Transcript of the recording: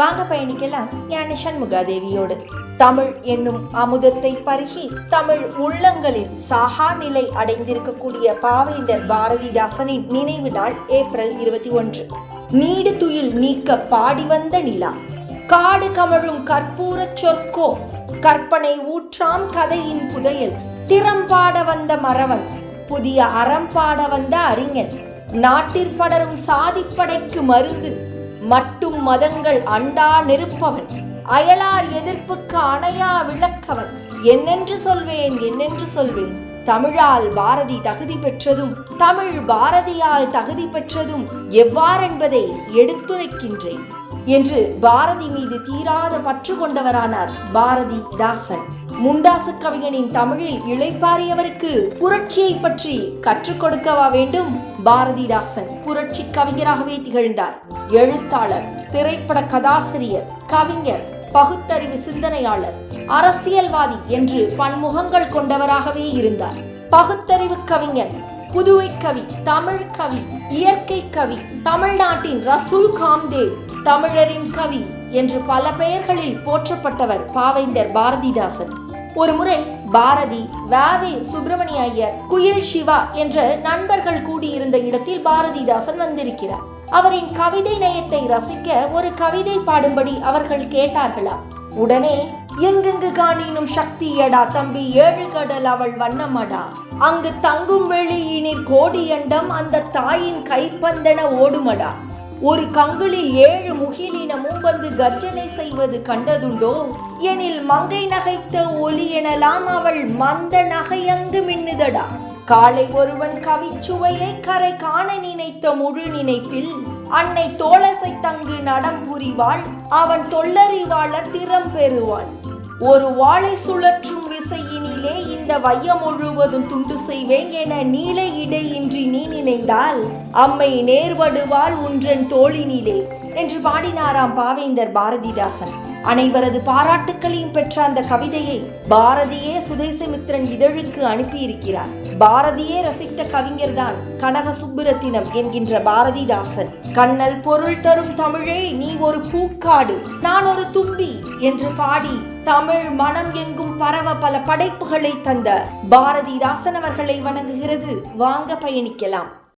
வாங்க பயணிக்கலாம் ஞான சண்முகாதேவியோடு. தமிழ் என்னும் அமுதத்தை பருகி தமிழ் உள்ளங்களில் சாகா நிலை அடைந்திருக்கக்கூடிய பாவேந்தர் பாரதிதாசனின் நினைவு நாள் ஏப்ரல் இருபத்தி ஒன்று. நீடு துயில் நீக்க பாடி வந்த நிலா. காடு கமழும் கற்பூரச் சொற்கோ. கற்பனை ஊற்றாம் கதையின் புதையல். திறம்பாட வந்த மறவன் புதிய அறம் பாட வந்த அறிஞன். நாட்டிற்படரும் சாதிப்படைக்கு மருந்து. மட்டும் மதங்கள் அண்டா நெருப்பவன். அயலார் எதிர்ப்புக்கு அணையா விளக்கவன். என்னென்று சொல்வேன் என்னென்று சொல்வேன். தமிழால் பாரதி தகுதி பெற்றதும் தமிழ் பாரதியால் தகுதி பெற்றதும் எவ்வாறென்பதை எடுத்துரைக்கின்றேன். என்று பாரதி மீது தீராத பற்று கொண்டவரானார் பாரதி தாசன். முண்டாசு கவிஞனின் தமிழில் இளைப்பாறியவருக்கு புரட்சியை பற்றி கற்றுக் கொடுக்கவா வேண்டும்? பாரதிதாசன் புரட்சி கவிஞராகவே திகழ்ந்தார். எழுத்தாளர் திரைப்பட கதாசிரியர் கவிஞர் பகுத்தறிவு சிந்தனையாளர் அரசியல்வாதி என்று பன்முகங்கள் கொண்டவராகவே இருந்தார். பகுத்தறிவு கவிஞன் புதுவை கவி தமிழ் கவி இயற்கை கவி தமிழ்நாட்டின் ரசூல் காம்தேவ் தமிழரின் கவி என்று பல பெயர்களில் போற்றப்பட்டவர் பாவேந்தர் பாரதிதாசன். ஒரு முறை பாரதி வாவே சுப்பிரமணிய ஐயர் குயில் சிவா என்ற நண்பர்கள் கூடியிருந்த இடத்தில் பாரதிதாசன் வந்திருக்கிறார். அவரின் கவிதை நயத்தை ரசிக்க ஒரு கவிதை பாடும்படி அவர்கள் கேட்டார்களாம். உடனே எங்கெங்கு காணினும் சக்தியடா தம்பி ஏழு கடல் அவள் வண்ணமடா அங்கு தங்கும் வெளியினில் கோடியண்டம் அந்த தாயின் கைப்பந்தென ஓடுமடா. ஒரு கங்குலில் ஏழு முகிலினமும் வந்து கர்ஜனை செய்வது கண்டதுண்டோ? எனில் மங்கை நகைத்த ஒலி எனலாம் அவள் மந்த நகையங்கு மின்னுதடா. காலை ஒருவன் கவிச்சுவையை கரை காண நினைத்த முழு நினைப்பில் அன்னை தோளசை தங்கு நடம் புரிவாள். அவன் தொல்லறிவாளர் திறம் பெறுவான் ஒரு வாளை சுழற்றும் விசையினிலே இந்த வையம் முழுவதும் துண்டு செய்வேன் என நீல இடையின்றி நீ நினைந்தால் அம்மை நேர்வடுவாள் உன்றன் தோளினிலே என்று பாடினாராம் பாவேந்தர் பாரதிதாசன். அனைவரது பாராட்டுக்களையும் பெற்ற அந்த கவிதையை பாரதியே சுதேசமித்ரன் இதழுக்கு அனுப்பியிருக்கிறார். பாரதியே ரசித்த கவிஞர்தான் கனக சுப்புரத்தினம் என்கின்ற பாரதிதாசன். கண்ணல் பொருள் தரும் தமிழே நீ ஒரு பூக்காடு நான் ஒரு தும்பி என்று பாடி தமிழ் மனம் எங்கும் பரவ பல படைப்புகளை தந்த பாரதிதாசன் அவர்களை வணங்குகிறது. வாங்க பயணிக்கலாம்.